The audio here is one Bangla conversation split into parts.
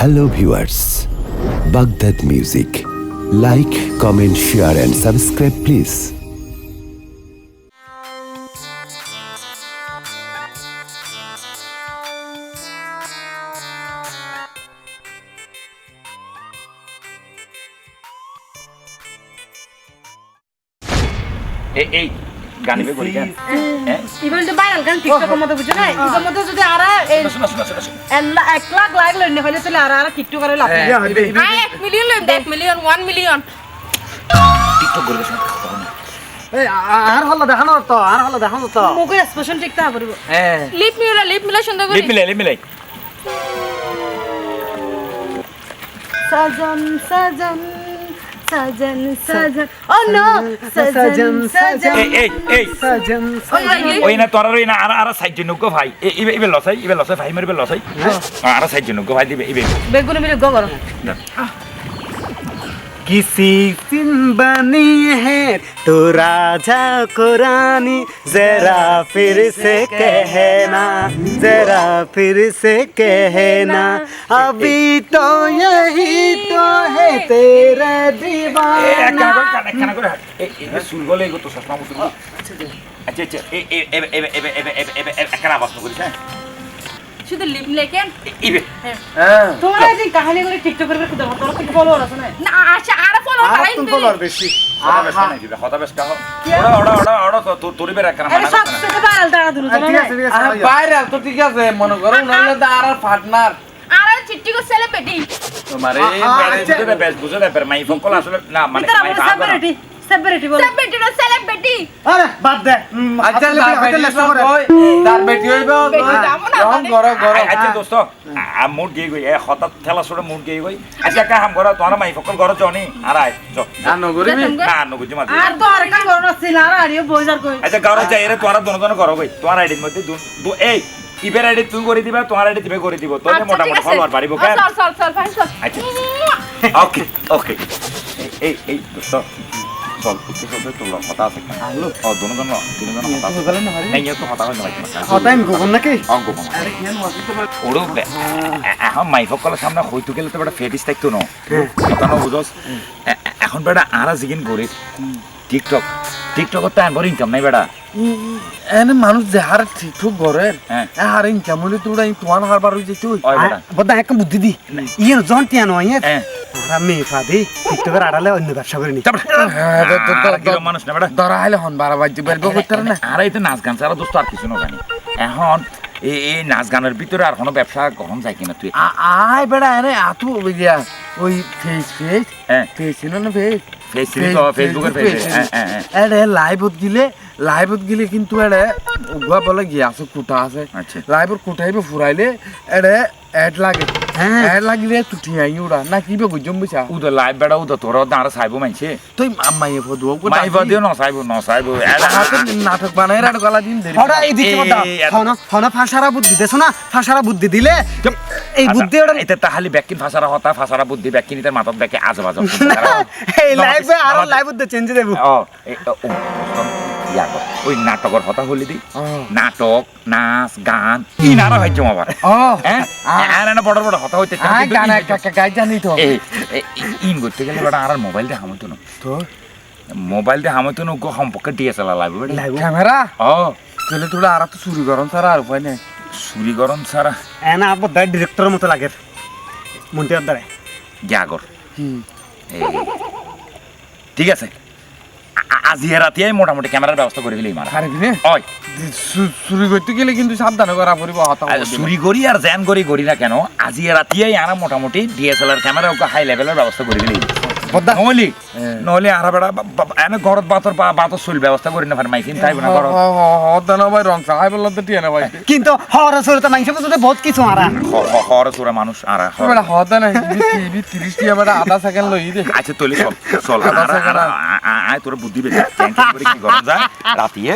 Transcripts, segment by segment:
Hello viewers Baghdad music like comment share and subscribe please গানিবে হ্যাঁ? ইভেন তো ভাইরাল গান টিকটকের মধ্যে না মধ্যে যদি আর এক লাখ লাইক লইনে হইলে তাহলে আর আর লাভ নাই। হ্যাঁ এক মিলিয়ন এক মিলিয়ন ওয়ান মিলিয়ন টিকটক না। এই আ- আর হলো দেখানো তো আর হলো দেখানো তো। মুখে এক্সপ্রেশন পড়িব লিপ মিলা লিপ মিলা সুন্দর করে। লিপ মিলাই লিপ সাজন সাজন। সাজন সাজন। ও নো সাজন সাজন এই এই এই। সাজন ওই না তোরা রই না আর আর সাইজ জন্য ভাই। ইবে ইবে লসাই ইবে লসাই ভাই মারবে লসাই আর সাইজ জন্য ভাই দিবে ইবে বেগুন মিলে গগর किसी दिन बनी है तो राजा को रानी जरा फिर से कहना जरा फिर से कहना अभी तो यही तो है तेरा একখানা दीवाना করে কান একখানা করে এই এই সুর গলে এগো তো সসমা মুসুর আচ্ছা আচ্ছা এই এই এবে এবে এবে এবে এবে এবে একখানা আওয়াজ করিস হ্যাঁ শুধু লিপ মিলাই কেন ইবে তোমরা এই যে কাহিনী করে টিকটক করবে কুদা তোর কি ফলোয়ার আছে না না আচ্ছা দিবে নাহলে তো আর পার্টনার আর চিট্টি কো সেলে পেটি। বুঝে দে বেশ বুঝে দে per মাই ফোন কল আসলে না মানে মাই আমরা বল। না আরে বাদ দে। আচ্ছা তার করে। তার বেটি হইব রং আচ্ছা দোস্ত আ মুড গই গই। এ হঠাৎ ঠেলা সরে মুড গই গই। আচ্ছা কা হাম করা তোমার মাই ফকল ঘর জনি। আর আয় চ না নগুজি মাঝে। আর তো আর কাম করো ছিল আর আরিও বইজার কই। আচ্ছা গাওর যাই রে তোমার দোনো দোনো করো গই। তোমার আইডির মধ্যে দু দু এই ইবের আইডি তুই করে দিবা তোমার আইডি তুমি করে দিব। তোর মোটামুটি ফলোয়ার বাড়িব কেন? চল চল চল ফাইন চল। আচ্ছা। ওকে ওকে। এই এই দোস্ত। চল উঠতে চলতে তোর কথা আছে। আলো ও দোনো দোনো তিন দোনো কথা আছে। নাই তো কথা হয় না। হতাই গোপন নাকি? অঙ্ক ওড়ো এখন মাইফকলের সামনে হইতো গেলে তো বেটা ফেটিস থাকতো ন। কেন বুঝস এ- এ- এখন বেটা আরা জিগিন করি টিকটক। টিকটকত তো আনবার ইনকাম নাই বেটা। এনে মানুষ যে হার ঠিক ঠিক করে হ্যাঁ। হার ইনকাম হইলে তোরা তোমার হার বার ওই বেটা। বদা এক বুদ্ধি দি। ইয়ে জন টিয়ানো ইয়ে হ্যাঁ। মেয়ে ফাদি টিকটকের আড়ালে অন্য ব্যবসা করে নি। হ্যাঁ, মানুষ না বেটা। ধরা হইলে হন বারা বাজতে পারবে করতে না। আর এই তো নাচ গান ছাড়া দোস্ত আর কিছু না জানি। এখন এই নাচ গানের ভিতরে আর কোনো ব্যবসা কখন যায় কিনা তুই? আয় বেড়া এনে আতু ওই ফেস ফেস হ্যাঁ। ফেস ছিল না ফেস ফেস হ্যাঁ হ্যাঁ হ্যাঁ লাইভত গিলে লাইভত গিলে কিন্তু এড়ে উগুয়া বলে গিয়ে আছে কুটা আছে আচ্ছা। লাইভর কুটাইবে ফুরাইলে এড়ে এড লাগে এড লাগিলে তুটি আই উড়া না কিবে গুজম বুঝা উদো লাইভ বেড়া উদো তোর দাঁড়া চাইব মানছে তুই মাইয়ে ফদু মাই বাদিও ন চাইব ন চাইব নাটক বানাই রাট গলা দিন দেরি হরা এই দিকে এই, এত- হনা হনা বুদ্ধি দেছো না ফাঁসারা বুদ্ধি দিলে এই বুদ্ধি ওটা এটা তাহলে ব্যাকিন ফাসারা হতা ফাসারা বুদ্ধি ব্যাকিন ইতার মাথার দেখে আজব আজব এই লাইভে আর লাইভ বুদ্ধি চেঞ্জ দেবো ও, ইয়া কর, ওই নাটকের কথা হলি দি। নাটক নাচ গান ই নারা ভাজ্য আবার। ও। হ্যাঁ? না বড় বড় কথা হইতে গান গাই জানি তো। ইন করতে গেলে বেটা আর মোবাইল দিয়ে হামতো না তো মোবাইল দিয়ে হামতো না গো সম্পর্কে ডিএসএলআর লাগবে ক্যামেরা? ও। তাহলে তোরা আর তো চুরি করন ছাড়া আর উপায় নেই। চুরি গরম সারা। এনা বদা ডিরেক্টরের মতো লাগে। মন্ত্রী দ্বারা গ্যাগর এই। ঠিক আছে। মোটামুটি ক্যামেরার ব্যবস্থা করে ওই চুরি করতে গেলে কিন্তু সাবধানে করা পড়িব হতা আর চুরি করি আর করি করি না কেন আজি রাতিয়াই আনা মোটামুটি ডিএসএলআর ক্যামেরা হাই লেভেলের ব্যবস্থা করে দিলেই বদা নহলি। হ্যাঁ। নহলে আর বেড়া বা- বা- এনে ঘরত বাতর বা বাতর চুল ব্যবস্থা করি না পারে মাইকিন তাই না ঘরত হতা না ভাই রং চাই বলল তো টিয়া না ভাই। কিন্তু হর সরতে মাইছে বুঝতে বহুত কিছু আরা হর সুরা মানুষ আর হর। বেটা না টিভি তিরিশ টিয়া বেটা আধা সেকেন্ড লই দে। আচ্ছা তৈলি চল চল। আধা সেকেন্ড আয় তোর বুদ্ধি বেশি ক্যান্টিন করে কি গরম যায়? রাতিয়ে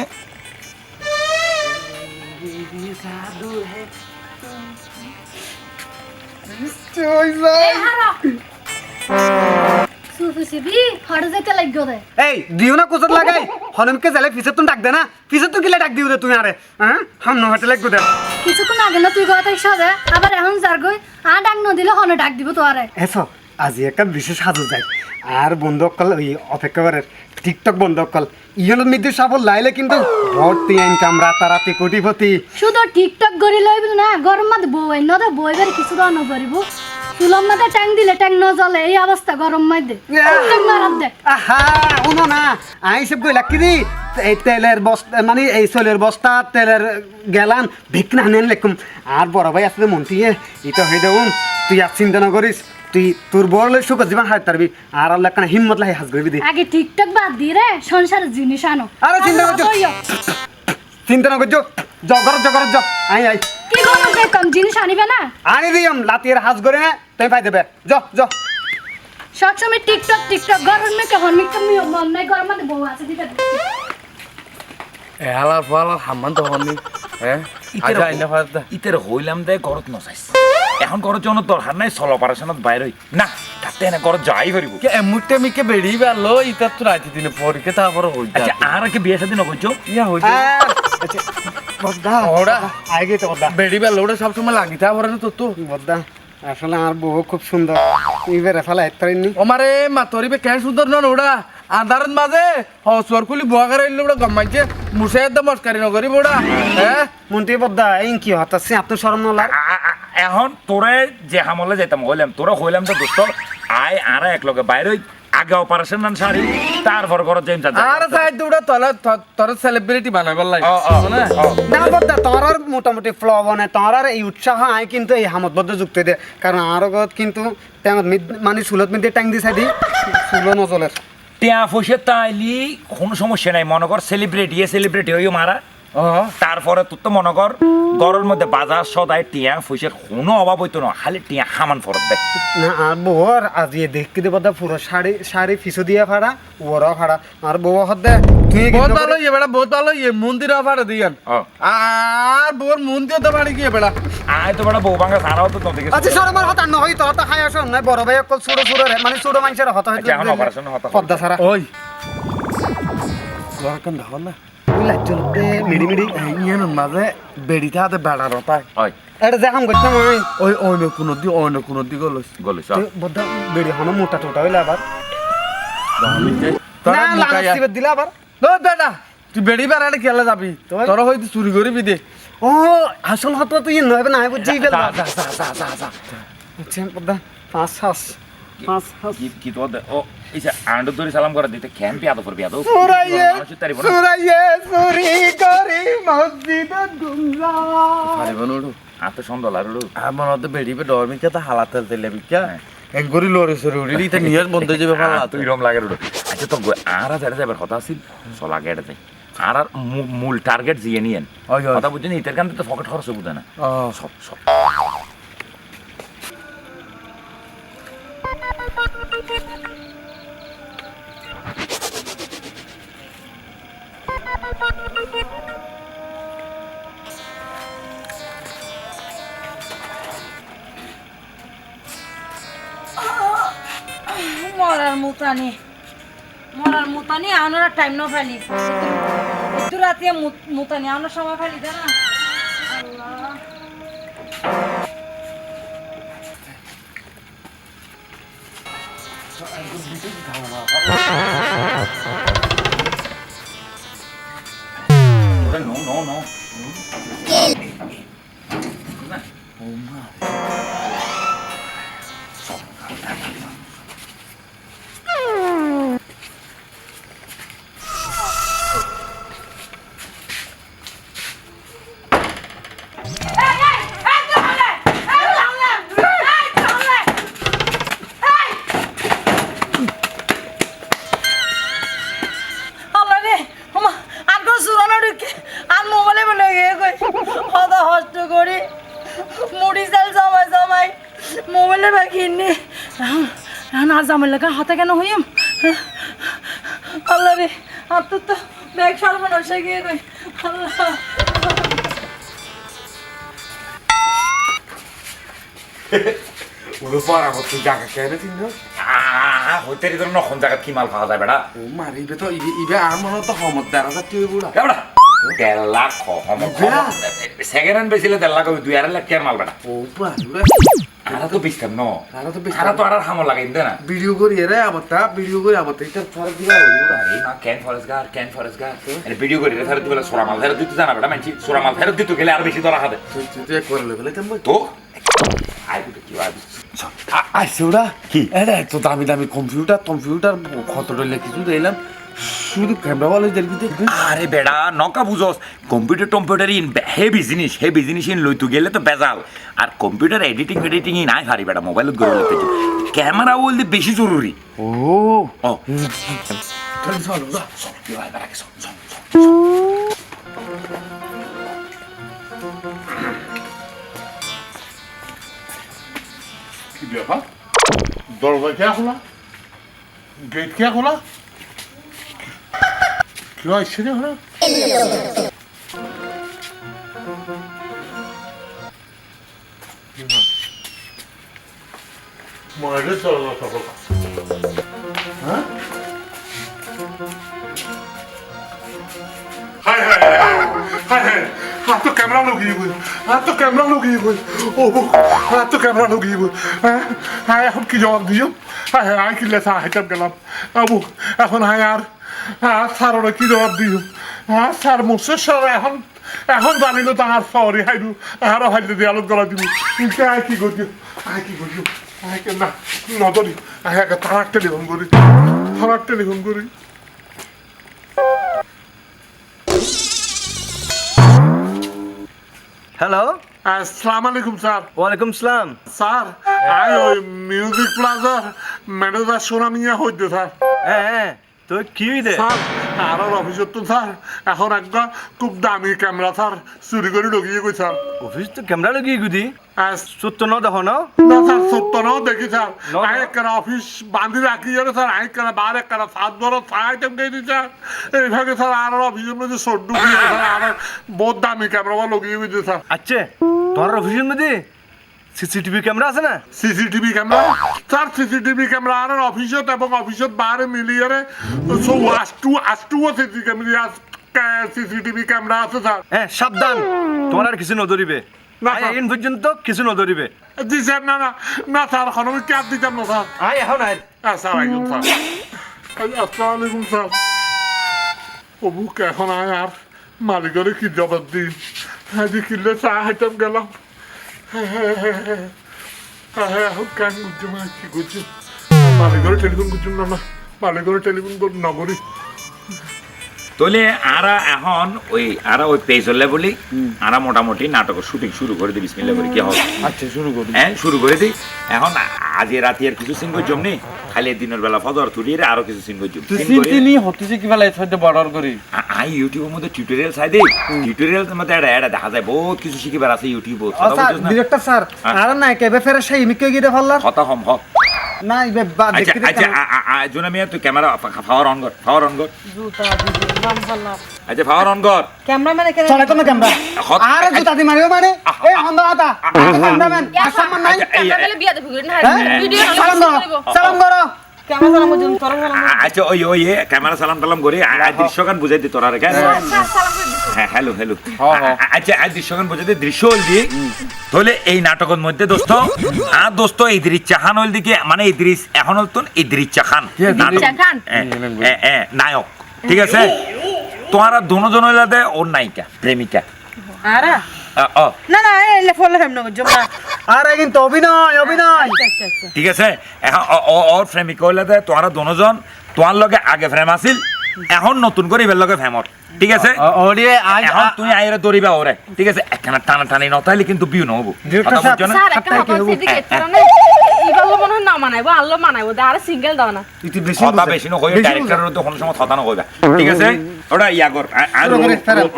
এই হারা সুফিসিবি হড়ে যেতে লাগবে রে এই দিও না কোচত লাগাই। হনমকে জালে ফিসে তুমি ডাক দে না। ফিসে তুমি কিলে ডাক দিও রে তুমি আরে হ্যাঁ হাম নহতে লাগবে দে। কিছুক্ষণ আগে না তুই কথা সাজে আবার এখন যার গই আ ডাক ন দিলে হনে ডাক দিব এসো আজি একটা বিশেষ যাই আর বন্ধু অকল অপেক্ষা করে টিকটক বন্ধ কল। ইয়নের মধ্যে সাবল লাইলে কিন্তু ভর্তি ইনকাম রাতারাতি কোটিপতি। শুধু টিকটক গড়ি লইবি না গরম মাত বই ন দে বই বের কিছু দাও নকরিব চুলম মাতে ট্যাং দিলে ট্যাং ন জ্বলে এই অবস্থা গরম মাই দে টিকটক মারাত দে আহা উনো না আই সব কইলা কি দি এই তেলের বস্তা মানে এই চলের বস্তা তেলের গেলান ভিক না নেন লেকুম। আর বড় ভাই আসলে মন্টিয়ে ইটা হয়ে দেউন তুই আর চিন্তা না করিস। তুই তোর বড় লোক সুখ জীবন হাত পারবি। আর আল্লাহ কানে হিম্মত লাই হাস করবি দি। আগে টিকটক বাদ দি রে সংসারের জিনিস আনো। আরে চিন্তা করছ। চিন্তা না করছ? জগর জগর জ আই আই। কি করব কম জিনিস আনিবে না? আনি দিম লাতির করে তুই পাই দেবে। জ জ সবসময় টিকটক টিকটক গরম মেকে হন মেকে মন নাই গরম মাতে বউ আছে দিতে দে। এলার ফালার হামান তো হ্যাঁ? আচ্ছা আইনা ফাদা ইতের হইলাম দে ঘরত নচাইছ এখন ঘরত জন্য দরকার নাই চল অপারেশনত বাইর হই না তাতে এনে ঘরত যাই পারিব কে এমুটে মিকে বেড়ি বেলো ইতা তো রাতি দিনে পরীক্ষা তারপরে হই আচ্ছা আর কি বিয়ে শাদী নকরছো ইয়া হই আচ্ছা বদ্দা ওরা আই গেছে বদ্দা। বেড়ি বেলো ওটা সবসময় লাগি তারপরে তো তো বদ্দা আসলে আমার বউ খুব সুন্দর এবারে ফেলা এক পারিনি ওমারে মা তোরিবে কেন সুন্দর নন ওটা আন্ধারের মাঝে হসর খুলি বুয়া করে এলে ওটা গম্মাইছে মুসে একদম মস্কারি নগরি ওটা হ্যাঁ মন্ত্রী বদ্দা এই কি হতাছে আপনার শরম আ- এখন তোরে যে হামলে যাইতাম হইলাম তোরা হইলাম তো দোস্ত আয় আর এক লগে বাইর আগে অপারেশন নান সারি তারপর ঘরত যাইম যা আর সাইড ওটা তলে তোর সেলিব্রিটি বানাবার লাগে ও, ও, না বদ্দা তোমার আর মোটামুটি ফ্ল বনে তোমার আর এই উৎসাহ আই কিন্তু এই হামত বদ্ধ যুক্ত দে। কারণ আর কিন্তু তেমন মানে সুলত মিদে ট্যাং দি সুলো নজলের টিয়া ফসে তাইলি কোনো সমস্যা নাই মনে কর সেলিব্রিটি এ সেলিব্রিটি হইও মারা। তারপরে তোর তো মনে কর ঘরের মধ্যে বাজার সদাই টিয়া ফসের কোনো অভাব হইতো না খালি টিয়া হামান ফরত দেয় না আর বউর আজ ইয়ে দেখতে দে বদ্দা পুরো শাড়ি শাড়ি ফিসো দিয়ে ফাড়া ওরাও ফাড়া। আর বউ হদ্দে তুই বহুত ভালো ইয়ে বেড়া বহুত ভালো ইয়ে মন্দির অফারে দিয়ান। আর বোর মন্দির তো বাড়ি গিয়ে বেড়া। আয় তো বড় বউ ভাঙা সারাও তো তোর দিকে আচ্ছা সর আমার হতা নহয় তোর তো খাই আসো না বড় ভাই অকল ছোট ছোট রে মানে ছোট মানুষের হতা আচ্ছা, এখন operation হতা পদ্মা সারা ওই। না মিড়ি মিড়ি। ইয়ে মাঝে বেড়িতে হাতে ওই অন্য কোনো দি অন্য কোনো দি গলস গলিস বদ্দা বেড়ি হনো মোটা টোটা হইলে আবার না মুখাইয়া দিলে আবার ও বেটা তুই বেড়ি বেড়ালে খেলে যাবি? তোর- হয়তো চুরি করবি দে ও আসল হতো তুই নয় না বুঝছি আচ্ছা পদ্মা পাঁচ হাস পাঁচ হাস কি কি তো ও ইসে আন্ডু ধরে সালাম করে দিতে ক্যাম্প ইয়াদ পর বিয়াদ সুরাইয়ে সুরাইয়ে চুরি করি মসজিদ গুমরা পারিব নোড়ো আতে সুন্দর লারুড়ু আমার তো বেড়ি বে ডর মিকা তো হালাত তেল তেলে বিকা এঙ্গুরি লরে সরে উড়ি ইতা নিয়ার বন্ধ যাবে ভালো তুই রম লাগে রুড়ু আচ্ছা তো আর আর যাবে কথা আছিল চল আগে এটা যাই। আর আর মূল টার্গেট জিয়ে নিয়েন। কথা বুঝছেন ইতার কারণে তো পকেট খরচ বুঝে না। সব সব। মুতানি। মরার মুতানি আনার টাইম না ফেলি। একটু রাতে মুতানি আনার সময় ফেলি দে না No, no, no. আল্লাহ মোবাইলে বাকি নি এখন আর জামাই লাগা হাতে কেন হইম? আল্লাহ রে আর তো তো ব্যাগ সর্বনাশ হয়ে গিয়ে কই আল্লাহ। উড়ো পারা হচ্ছে জায়গা কেন চিন্তা আর হইতে রে ন কোন জায়গা কি মাল পাওয়া যায় বেটা ও মারিবে তো ইবে ইবে আর তো সমত দেড় বুড়া। লাখ সেকেন্ড হ্যান্ড বেচিলে দেড় লাখ হবে দুই আড়াই লাখ মাল বেটা ও বাড়ি আরা তো বেচতাম ন তারা তো বেশি আরা তো আর হামল লাগাই দে না ভিডিও করি রে আবার তা ভিডিও করি আবার এটা ফার দিয়া বুড়া আরে না ক্যান ফরেস্ট গার্ড ক্যান ফরেস্ট গার্ড আরে ভিডিও করি রে ফেরত দিলে সোরা মাল ফেরত দিতে জানা বেটা মানছি সোরা মাল ফেরত দিতে গেলে আর বেশি ধরা খাবে তুই তুই তুই করে লেভেলে তেমন তো আই বুঝে কি দামি দামি কম্পিউটার কম্পিউটার কত কিছু দিলাম শুধু ক্যামেরা বলে দেখবি আরে বেড়া নকা বুঝস। কম্পিউটার টম্পিউটার ইন হেভি জিনিস হেভি জিনিস ইন লইতু গেলে তো বেজাল। আর কম্পিউটার এডিটিং এডিটিং ই নাই পারি বেটা মোবাইলত গড়ে লইতে ক্যামেরা বলতে বেশি জরুরি। ও। ও। চল চল। কি ব্যাপার? দরজা কে খোলা? গেট কে খোলা? হ্যাঁ হায় হায় তো ক্যামেরা গেল হাত তো ক্যামেরা লগিয়ে গেল ও হাত তো ক্যামেরা লগিয়ে গেল হ্যাঁ এখন কি জবাব দিও হ্যাঁ হ্যাঁ চা হাইতাম গেলাম আবু এখন হায় আর ওরা কি জবাব দিও হ্যাঁ স্যার মুসের স্যার এখন এখন জানিল তাহার সরি হাইরু আরও হাইতে দিয়ে গলা দিব কিন্তু আয় কি করিও আয় কি করিও আয় কে না নজরি আয় একে তারাক টেলিফোন করি। তারাক টেলিফোন করি। হ্যালো? আসসালামু আলাইকুম স্যার। ওয়ালাইকুম সালাম। স্যার আই ওই মিউজিক প্লাজার ম্যানেজার সোনা মিয়া হইতে স্যার। হ্যাঁ হ্যাঁ। তো কি দে স্যার আর অফিসত তো স্যার এখন একটা খুব দামি ক্যামেরা স্যার চুরি করে ঢুকিয়ে গই স্যার অফিস তো ক্যামেরা লগিয়ে গুদি সত্য ন দেখো ন? না স্যার সত্য নাও দেখি স্যার না, আই না। একটা অফিস বাঁধি রাখি যাবে স্যার আই একটা বার একটা সাত বড় আইটেম দিয়ে দিই স্যার এইভাবে স্যার আর অফিসের মধ্যে সর ঢুকিয়ে আর বহুত দামি ক্যামেরা লগিয়ে গেছে স্যার আচ্ছা তোমার অফিসের মধ্যে সিসিটিভি ক্যামেরা আছে না? CCTV camera? Sir CCTV camera আর অফিসত এবং অফিসত বাহারে মিলিয়ে সব আষ্টু আষ্টুও সিসি ক্যামেরা সিসিটিভি ক্যামেরা আছে স্যার? হ্যাঁ সাবধান। তোমার আর কিছু নধরিবে। না, আই স্যার। এখন পর্যন্ত কিছু নধরিবে। জি স্যার না না না স্যার এখন আমি ক্যাব দিতাম না স্যার। আই এখন আই হ্যাঁ স্যার আইকুম স্যার। আসসালামু আলাইকুম স্যার। অবুক এখন আয় আর? মালিকের কি জবাব দিই হ্যাঁ কিনলে চা হাইতাম গেলাম। কেন মানে কি টেলিফোন না টেলিফোন নগরী। আরা এখন ওই আরা ওই পেজ হলে বলি আরা মোটামুটি নাটকের শুটিং শুরু করে দিই করে কি হবে? আচ্ছা শুরু করি হ্যাঁ শুরু করে দিই এখন আজ রাতে আর কিছু সিং জমনি খালি দিনের বেলা ফদর তুলিয়ে আরও কিছু সিং করছম তুই চিন্তিনি হতেছে কি বেলা এসে বর্ডার করি আই ইউটিউবের মধ্যে টিউটোরিয়াল চাই দেই। টিউটোরিয়াল মধ্যে এটা এটা দেখা যায় বহুত কিছু শিখিবার আছে ইউটিউব ডিরেক্টর স্যার। আর না? কেবে ফেরে সেই মিকে গিয়ে ফেললার কথা হম হ না আচ্ছা দেখতে আচ্ছা জোনা মিয়া তুই ক্যামেরা পাওয়ার অন কর পাওয়ার অন কর আচ্ছা পাওয়ার অন কর ক্যামেরাম্যান এখানে চলে তো না ক্যামেরা হত- জুতা দি মারিও মানে এই হন্দ হাতা ক্যামেরাম্যান আর নাই আচ্ছা, ক্যামেরা বিয়াতে ভুগিন হ্যাঁ? ভিডিও সালাম করো সালাম করো আচ্ছা ওই ওই ক্যামেরা সালাম টালাম করে দৃশ্যগান বুঝাই দি তোরা রেখে হ্যাঁ? Hello hello. আচ্ছা আর দৃশ্যগান বুঝাই দি দৃশ্য হল দি তাহলে এই নাটকের মধ্যে দোস্ত আর দোস্ত ইদ্রিস চাহান হল দিকে মানে ইদ্রিস এখন হল তো ইদ্রিস চাহান। নায়ক। ঠিক আছে? তোমারা দুজন হইলাতে ওর নায়িকা প্রেমিকা। আরা। না না এলে ফলে হেম না বুঝুম কিন্তু অভিনয় অভিনয়। ঠিক আছে ওর প্রেমিকা দুজন তোমার লগে আগে প্রেম আছিল এখন নতুন করে এবার লগে ফেমর ঠিক আছে? ওরে এখন তুমি আইরে দৌড়িবা ওরে। ঠিক আছে? একখানা টানা টানি নতাইলে কিন্তু বিউ নহবো? স্যার একটা কথা সেদিকে তোরা ইবালো মনে হয় না মানাইবো আল্লাহ মানাইবো আর সিঙ্গেল দাও না। ইতি বেশি কথা বেশি নকই ডাইরেক্টরের তো কোনো সময় কথা নকইবা। ঠিক আছে? ওটা ইয়া কর আর।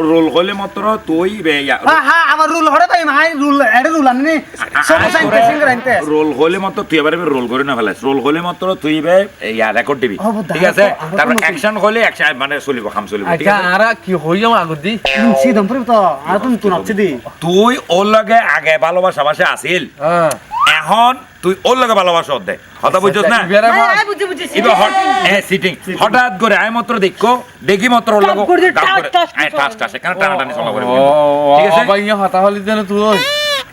রোল হইলে মাত্র তুই বে- হ্যাঁ হ্যাঁ আমার রুল হরে ভাই মাই রুল এর রুল আনি সব সাইন্তে সিঙ্গার আনতে। রোল হলে মাত্র তুই এবারে রোল করে না ফেলাস রোল হলে মাত্র তুই বে ইয়া রেকর্ড দিবি। ঠিক আছে? তারপর। অ্যাকশন হলে অ্যাকশন মানে চলিব খাম চলিব ঠিক আচ্ছা আছে? আর কি হই যাও আগর দি? সিদম পরে তো আর তুমি তুই নাচছি দি। তুই ওর লগে আগে ভালোবাসা বাসা আছিল। হ্যাঁ। এখন তুই ওর লগে ভালোবাসা দে। কথা বুঝছস না? বেড়া আয়, ভাই আয়, বুঝি, বুঝি, ইবা হট এ সিটিং হঠাৎ করে আয় মাত্র দেখো দেখি মাত্র ওর লগে টাস, টাস, টানাটানি চলা করে ঠিক আছে? ভাই হতা হলি দেন তুই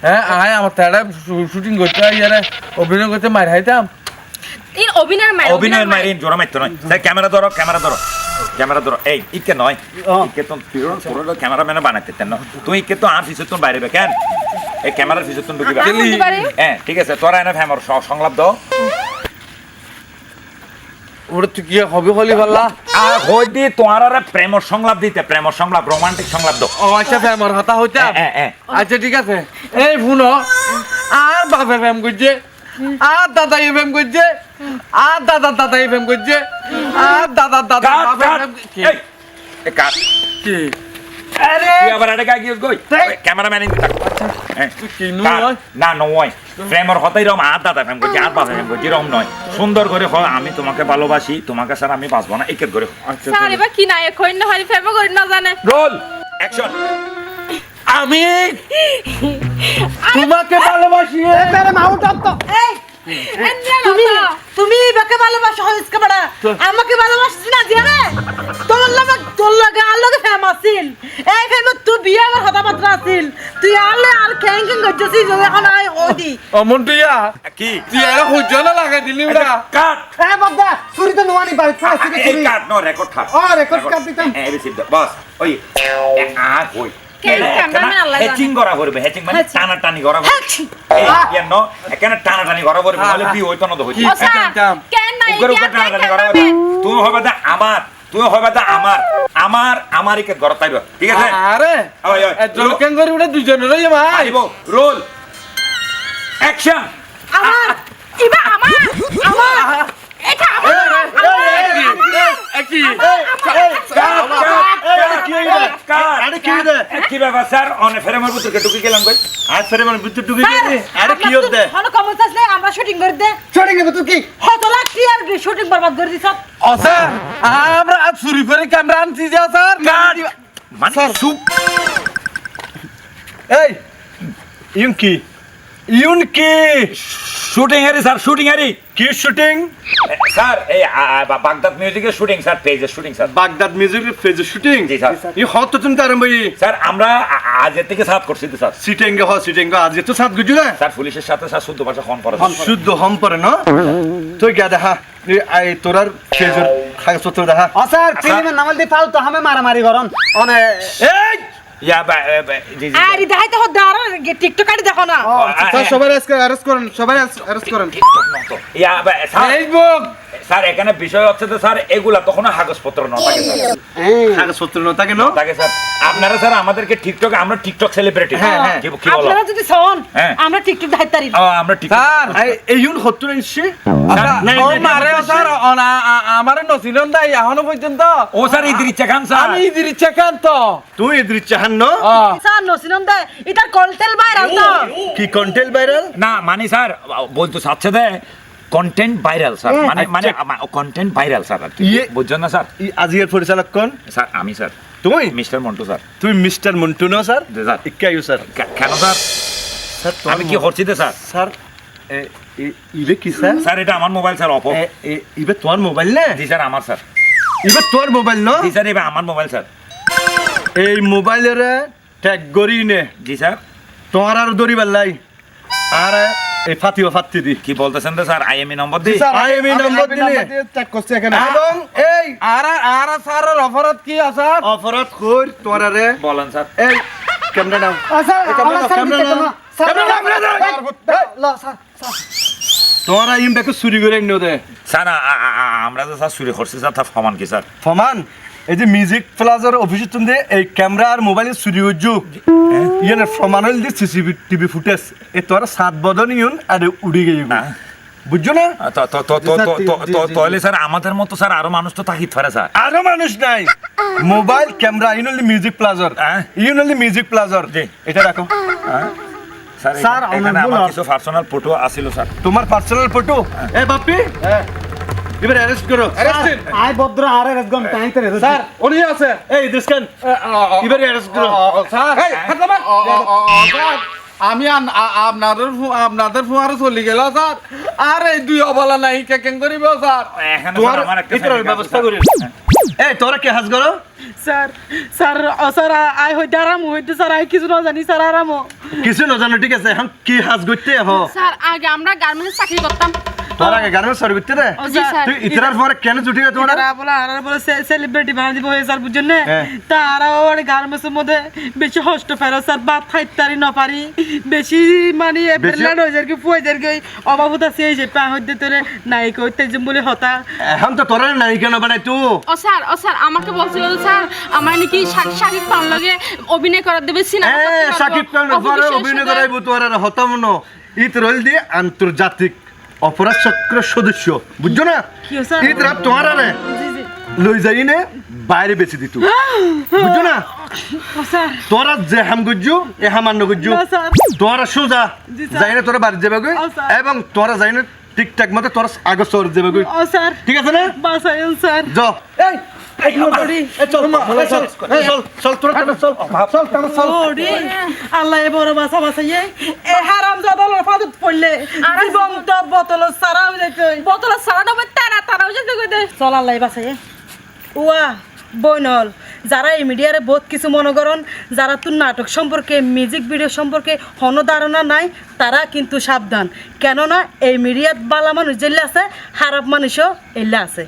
হ্যাঁ আয় আমার তাড়া শুটিং করতে আই যারা অভিনয় করতে মার হাইতাম এই অভিনয় জোরা মারতো নয়। স্যার ক্যামেরা ধরো ক্যামেরা ধরো। ক্যামেরা ধরো। এই ইকে নয়। ইকে তো পুরো ক্যামেরাম্যানে বানাইতে তেন তুই ইকে তো আর বাইরে কেন? এই ক্যামেরার ফিসে তুমি ঢুকিবে? হ্যাঁ ঠিক আছে তোরা এনে ফ্যামর সংলাপ দাও। তুই কি হবে হলি পাল্লা আর হই দি প্রেমর সংলাপ দিতে প্রেমর সংলাপ রোমান্টিক সংলাপ দাও। ও আচ্ছা হইতাম হ্যাঁ হ্যাঁ আচ্ছা ঠিক আছে। এই শুনো। আর বাপে ফ্যাম করছে আর দাদা এফএম করছে আর দাদা দাদা এফএম করছে আর দাদা দাদা FM কি? এ কাট। কি? তুই আবার এটা কাকি গই ক্যামেরাম্যান ইন থাক। হ্যাঁ। তুই কি নু কাট। নয়? না নয়। প্রেমর হতাই রম আর দাদা প্রেম করছি আর বাবা প্রেম করছি রম নয়। সুন্দর করে হয় আমি তোমাকে ভালোবাসি তোমাকে স্যার আমি বাঁচবো না একের করে আচ্ছা স্যার এবার কি নাই এখন না হরি ফেমো করি না জানে? রোল! অ্যাকশন! আমি তোমাকে ভালোবাসি। এই, তুমি তুমি বাকে ভালোবাসো বড়া আমাকে ভালোবাসছিস কি? তুই এরা হইছ না লাগাই দিলি ওটা কাট। বাবা চুরি তো নোয়ানি বাড়ি এই চুরি। কাট নো রেকর্ড থাক। ও, record কাট দিতাম। হ্যাঁ বাস ওই আ করা করবে মানে টানা করা করবে। এই এখানে টানা করা করবে? বলে বি হইতো না তো হইতো। ও স্যার একদম। কেন নাই উপরে উপরে টানা টানি করা করবে। তুমি হবে দা আমার। তুমি হবা দা আমার আমার আমার একে ঘর তাইব ঠিক আছে আরে। জলকেন করে উড়ে দুজন রই ভাই আইব রোল অ্যাকশন আমার ইবা আমার আমার এটা আমার একই কি ব্যাপার স্যার? অনে ফেরে আমার ভিতরে ঢুকে গেলাম কই? আজ ফেরে বিদ্যুৎ ঢুকে স্যার গেছে। আরে কি হতে হলো কমন চাস নাই আমরা শুটিং করে দে। চড়ে গেবে তুই কি? কত লাখ কি আর শুটিং বরবাদ করে দিছ? ও স্যার আমরা আজ চুরি করে ক্যামেরা আনছি যা স্যার। মানে সুপ এই ইউন কি? ইউন কি? শুটিং হারি স্যার শুটিং হারি কি শুটিং স্যার এই আ, আ, বাগদাদ মিউজিকের শুটিং স্যার পেজের shooting sir Baghdad music phase shooting ji sir ই হত তো তুমি তার বই স্যার আমরা আ- আজ এর থেকে সাত করছি তো স্যার সিটিং হ সিটিং আজ তো সাত গুজু না? স্যার পুলিশের সাথে স্যার শুদ্ধ ভাষা ফোন করে শুদ্ধ হম পরে না? তুই গা দেখা। এই আই তোরার ফেজের কাগজপত্র দেখা। ও স্যার ফিল্মের নামাল দি ফালতু হামে মারামারি করন। অনে এই! আর তো টিকটক কাটি দেখো না। এ, সবাই অ্যারেস্ট করেন সবাই অ্যারেস্ট করেন। ফেসবুক স্যার এখানে বিষয় হচ্ছে তো স্যার এগুলা তখন কাগজপত্র ন থাকে স্যার। কাগজপত্র না থাকে না? থাকে স্যার। আপনারা স্যার আমাদেরকে টিকটক আমরা টিকটক সেলিব্রিটি হ্যাঁ, হ্যাঁ। কি বলো? আপনারা যদি শোন হ্যাঁ। আমরা টিকটক ও, আমরা টিকটক স্যার এই ইউন হত্তর ইঞ্চি ও মারে স্যার অনা আমারে নছিলেন তাই এখনও পর্যন্ত। ও স্যার ইদির ইচ্ছা খান স্যার। আমি ইদির ইচ্ছা কান্ত তুই এদের চাহান না? স্যার নসিনন দে ইতার কলটেল বাইর তো। কি কন্টেল ভাইরাল না মানে স্যার বলতে চাচ্ছে দে। কন্টেন্ট ভাইরাল স্যার মানে মানে কন্টেন্ট ভাইরাল স্যার আর কি। ইয়ে- বুঝছেন না স্যার ই আজিয়ের পরিচালক কোন স্যার আমি স্যার তুমি? মিস্টার মন্টু স্যার তুই মিস্টার মন্টু না স্যার স্যার। ইক্কা ইউ স্যার কেন স্যার স্যার আমি কি তো স্যার স্যার ইবে কি স্যার স্যার এটা আমার মোবাইল স্যার অপো ইবে তোমার মোবাইল না? জি স্যার আমার স্যার ইবে তোর মোবাইল না? জি স্যার এবার আমার মোবাইল স্যার এই মোবাইলের ট্যাগ গড়ি নে। জি স্যার তোমার আর দড়ি বেল্লাই। আর এই ফাতিও ফাতি দি। কি বলতেছেন তো স্যার? আইএমই নম্বর দিই আই এম এই নম্বর দিলে। চেক করছি এখানে। এবং এই আর আর অফারত কি আছে? অপরাধ তোমার আরে। বলেন স্যার। এই ক্যামেরা নাও। স্যার ক্যামেরা স্যার ক্যামেরা দিতে দাও। না। স্যার ক্যামেরা দাও, ক্যামেরা দাও। ল স্যার স্যার। তোমার ইম দেখো চুরি করে নিও দে। স্যার আমরা তো স্যার চুরি করছি স্যার তা ফমান কি স্যার? ফমান এই যে মিউজিক প্লাজার অফিসে তুমি এই ক্যামেরা আর মোবাইলের চুরি যুগ। ইয়ে ফমান হল সিসিবি টিভি ফুটেজ এ তোর সাত বদন ইউন আর উড়ি গিয়ে হ্যাঁ। বুঝছ না? তো- তো- তো- তো- তো- তো- তো- তাহলে স্যার আমাদের মতো স্যার আরও মানুষ তো থাকিত পারে স্যার। আরও মানুষ নাই। মোবাইল ক্যামেরা ইউন হলি মিউজিক প্লাজার হ্যাঁ। ইউন হলি মিউজিক প্লাজার। এটা রাখো। স্যার স্যার, আমার কিছু পার্সোনাল ফটো আছিল স্যার। তোমার পার্সোনাল ফটো এ বাপ্পি এবার অ্যারেস্ট করো। আই ভদ্র আর এস গন টাইতে রে স্যার উনি আছে। এই দিসকান এবার অ্যারেস্ট করো। স্যার এই হাত আমি আপনাদের আপনাদের ফুয়ারে চলে গেল স্যার। আর এই দুই অবলা নাই কেকেন করিব স্যার? এখানে তোমার আমার একটা ইতরের ব্যবস্থা করি। এই তোরা কে হাজ করো? স্যার স্যার স্যার আই হইতে আরাম হইতে স্যার আই কিছু না জানি স্যার আরাম। কিছু নজানো ঠিক আছে এখন কি হাজ করতে হ স্যার আগে আমরা গার্মেন্টস চাকরি করতাম। তোর আগে গার্মেন্টস সরি করতে রে তুই ইতরার পরে কেন ছুটি তোমার বলে আর বলে সেলিব্রিটি বানিয়ে দিব স্যার বুঝছেন না? হ্যাঁ। তারা ওর গার্মেন্টসের মধ্যে বেশি হষ্ট ফেরো স্যার ভাত খাইতারি না পারি। বেশি মানে হয়ে যায় কি ফুয়ে যায় কি অভাবত আছে এই যে পা হইতে তোরে নাই কইতে যে বলে হতা। এখন তো তোরা নাই কেন বানাই তুই ও স্যার ও স্যার আমাকে বলছিল স্যার আমার নাকি শাকিব খান লগে অভিনয় করার দেবে সিনেমা এ সাকিব অভিনয় করাইব তোর আর হতাম ন। ইত রইল দিয়ে আন্তর্জাতিক অপরাধ চক্র সদস্য বুঝছ না? ঈদ? রাত তোমার আরে। লই যাই নে বাইরে বেঁচে দিত বুঝছ না? তোরা যে হাম গুজ্জু এ হামান্য গুজ্জু। তোরা সোজা। যাই না তোরা বাড়ি যাবে এবং তোরা যাই না ঠিকঠাক মতো তোরা আগে শহর যাবে ঠিক আছে না? বাসায় স্যার। যাও এই কেন কেন আল্লাহ বড় বাসা বাসাইয়ে এ হারাম জাদাল ফাদত পড়লে জীবন্ত বোতল সারা যাইতে বোতল সারা হবে তারা তারাও যেতে কইতে। চল আল্লাহ বাসাইয়ে। উয়া বইনল যারা এই মিডিয়ারে বহুত কিছু মনে করেন যারা তোর নাটক সম্পর্কে মিউজিক ভিডিও সম্পর্কে হন ধারণা নাই তারা কিন্তু সাবধান। কেননা এই মিডিয়াত বালা মানুষ যেলে আছে খারাপ মানুষও এলে আছে।